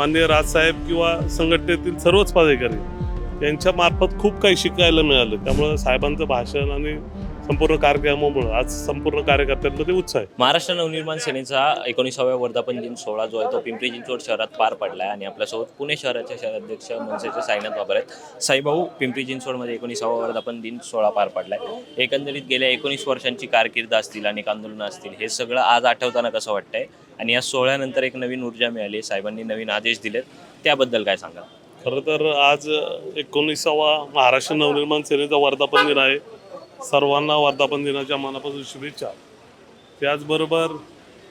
माननीय राजसाहेब किंवा संघटनेतील सर्वच पदाधिकारी यांच्यामार्फत खूप काही शिकायला मिळालं. त्यामुळं साहेबांचं भाषण आणि संपूर्ण कार्यक्रमामुळं आज संपूर्ण कार्यकर्त्यांमध्ये उत्साह आहे. महाराष्ट्र नवनिर्माण सेनेचा एकोणीसाव्या वर्धापन दिन सोहळा जो आहे तो पिंपरी चिंचवड शहरात पार पडला आहे आणि आपल्यासोबत पुणे शहराचे शहराध्यक्ष मनसेचे साईनाथ बाबर आहेत. साईभाऊ पिंपरी चिंचवडमध्ये एकोणीसावा वर्धापन दिन सोहळा पार पडला आहे एकंदरीत गेल्या एकोणीस वर्षांची कारकीर्द असतील अनेक आंदोलनं असतील हे सगळं आज आठवताना कसं वाटतंय? आणि या सोहळ्यानंतर एक नवीन ऊर्जा मिळाली साहेबांनी नवीन आदेश दिलेत. त्याबद्दल काय सांगा खरं तर आज एकोणीसावा महाराष्ट्र नवनिर्माण सेनेचा वर्धापन दिन आहे. सर्वांना वर्धापन दिनाच्या मनापासून शुभेच्छा. त्याचबरोबर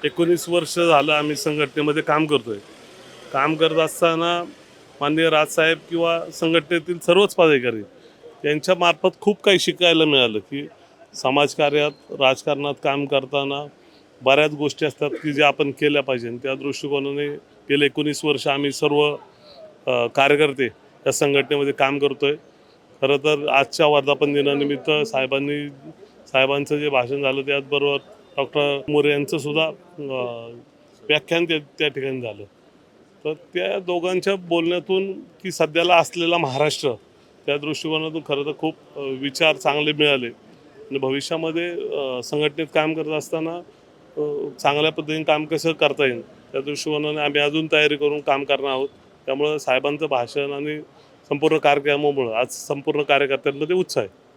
एकोणीस वर्ष झालं आम्ही संघटनेमध्ये काम करतोय. काम करत असताना माननीय राजसाहेब किंवा संघटनेतील सर्वच पदाधिकारी यांच्या मार्फत खूप काही शिकायला मिळालं की समाजकार्यात राजकारणात काम करताना बऱ्याच गोष्टी असतात की ज्या आपण केल्या पाहिजे. त्या दृष्टिकोनाने गेले एकोणीस वर्ष आम्ही सर्व कार्यकर्ते या संघटनेमध्ये काम करतोय. खरं तर आजच्या वर्धापन दिनानिमित्त साहेबांनी साहेबांचं जे भाषण झालं त्याचबरोबर डॉक्टर मोरे यांचं सुद्धा व्याख्यान ते त्या ठिकाणी झालं. तर त्या दोघांच्या बोलण्यातून की सध्याला असलेला महाराष्ट्र त्या दृष्टिकोनातून खरं तर खूप विचार चांगले मिळाले. आणि भविष्यामध्ये संघटनेत काम करत असताना चांगल्या पद्धतीने काम कसं करता येईल त्या दृष्टिकोनाने आम्ही अजून तयारी करून काम करणार आहोत. त्यामुळं साहेबांचं भाषण आणि संपूर्ण कार्यक्रमामुळं आज संपूर्ण कार्यकर्त्यांमध्ये उत्साह आहे.